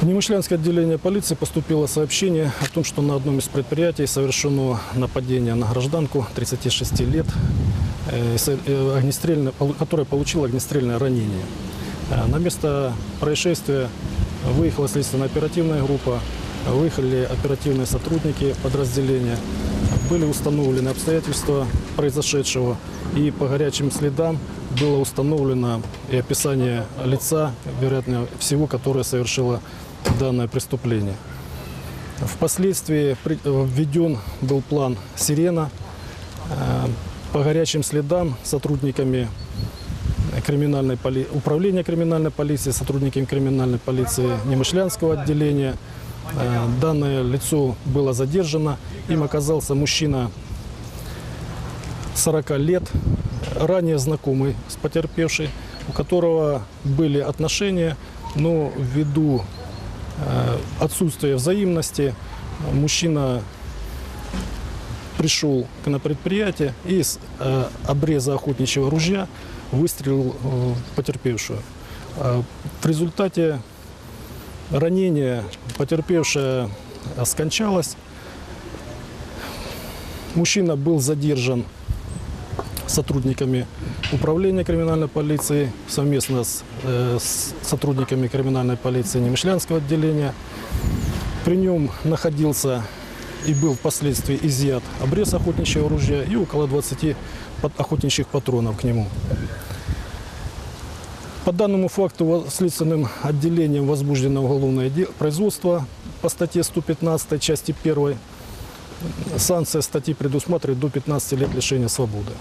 В Немышлянское отделение полиции поступило сообщение о том, что на одном из предприятий совершено нападение на гражданку 36 лет, э, э, которая получила огнестрельное ранение. Э, На место происшествия выехала следственная оперативная группа, выехали оперативные сотрудники подразделения, были установлены обстоятельства произошедшего, и по горячим следам было установлено и описание лица, вероятно, всего, которое совершило данное преступление. Впоследствии введен был план «Сирена». Э, По горячим следам сотрудниками криминальной поли... управления криминальной полиции, сотрудниками криминальной полиции Немышлянского отделения. Э, Данное лицо было задержано. Им оказался мужчина 40 лет, ранее знакомый с потерпевшей, у которого были отношения, но ввиду э, отсутствия взаимности мужчина пришел к- на предприятие и с э, обреза охотничьего ружья выстрелил э, в потерпевшую. В результате ранения потерпевшая скончалась. Мужчина был задержан сотрудниками управления криминальной полиции совместно с, э, с сотрудниками криминальной полиции Немышлянского отделения. При нем находился и был впоследствии изъят обрез охотничьего ружья и около 20 пат- охотничьих патронов к нему. По данному факту следственным отделением возбуждено уголовное производство по статье 115 части 1. Санкция статьи предусматривает до 15 лет лишения свободы.